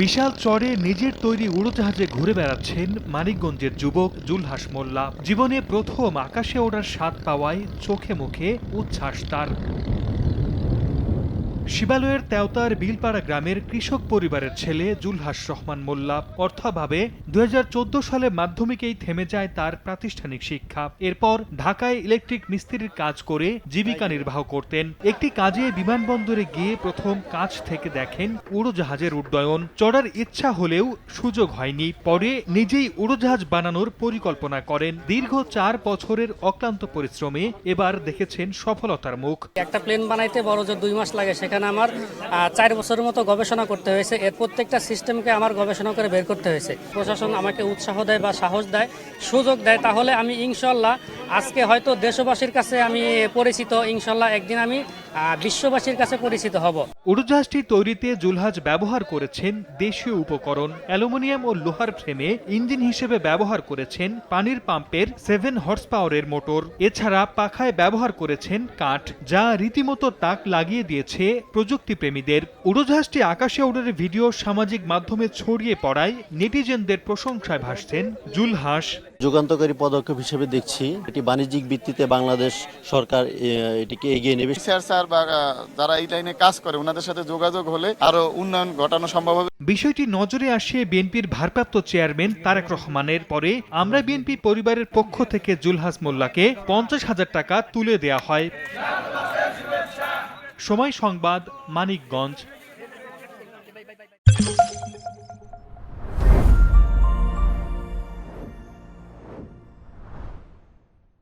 বিশাল চরে নিজের তৈরি উড়োজাহাজে ঘুরে বেড়াচ্ছেন মানিকগঞ্জের যুবক জুলহাস মোল্লা। জীবনে প্রথম আকাশে ওড়ার স্বাদ পাওয়ায় চোখে মুখে উচ্ছ্বাস তার। শিবালয়ের তেওতার বিলপাড়া গ্রামের কৃষক পরিবারের ছেলে জুলহাস রহমান মোল্লা অর্থাভাবে দুই সালে মাধ্যমিকেই থেমে যায় তার প্রাতিষ্ঠানিক শিক্ষা। এরপর ঢাকায় ইলেকট্রিক মিস্ত্রির কাজ করে জীবিকা নির্বাহ করতেন। একটি কাজে বিমানবন্দরে গিয়ে প্রথম কাজ থেকে দেখেন উড়োজাহাজের উড্ডয়ন। চড়ার ইচ্ছা হলেও সুযোগ হয়নি। পরে নিজেই উড়োজাহাজ বানানোর পরিকল্পনা করেন। দীর্ঘ চার বছরের অক্লান্ত পরিশ্রমে এবার দেখেছেন সফলতার মুখ। একটা প্লেন বানাইতে বড় দুই মাস লাগে সেখানে আমার চার বছরের মতো গবেষণা করতে হয়েছে। এর প্রত্যেকটা সিস্টেমকে আমার গবেষণা করে বের করতে হয়েছে। প্রশাসন আমাকে উৎসাহ দেয় বা সাহস দেয়, সুযোগ দেয়। তাহলে আমি ইনশাল্লাহ আজকে হয়তো দেশবাসীর কাছে আমি পরিচিত, ইনশাল্লাহ একদিন আমি বিশ্ববাসীর কাছে পরিচিত হব। উড়োজাহাজটি তৈরিতে জুলহাজ ব্যবহার করেছেন দেশীয় উপকরণ, অ্যালুমিনিয়াম ও লোহার ফ্রেমে ইঞ্জিন হিসেবে ব্যবহার করেছেন পানির পাম্পের সেভেন হর্স পাওয়ারের মোটর। এছাড়া পাখায় ব্যবহার করেছেন কাঠ, যা রীতিমতো তাক লাগিয়ে দিয়েছে প্রযুক্তি প্রেমীদের উড়োজাহাজটি আকাশে ওড়ার ভিডিও সামাজিক মাধ্যমে ছড়িয়ে পড়ায় নেটিজেনদের প্রশংসায় ভাসছেন জুলহাস। যুগান্তকারী পদক্ষেপ হিসেবে দেখছি। এটি বাণিজ্যিক ভিত্তিতে বাংলাদেশ সরকার এটিকে এগিয়ে নেবে। স্যার স্যার বা যারা এই লাইনে কাজ করে ওনাদের সাথে যোগাযোগ হলে আরও উন্নয়ন ঘটানো সম্ভব হবে। বিষয়টি নজরে আসে বিএনপির ভারপ্রাপ্ত চেয়ারম্যান তারেক রহমানের পরে আমরা বিএনপি পরিবারের পক্ষ থেকে জুলহাস মোল্লাকে পঞ্চাশ হাজার টাকা তুলে দেয়া হয়। সময় সংবাদ মানিকগঞ্জ।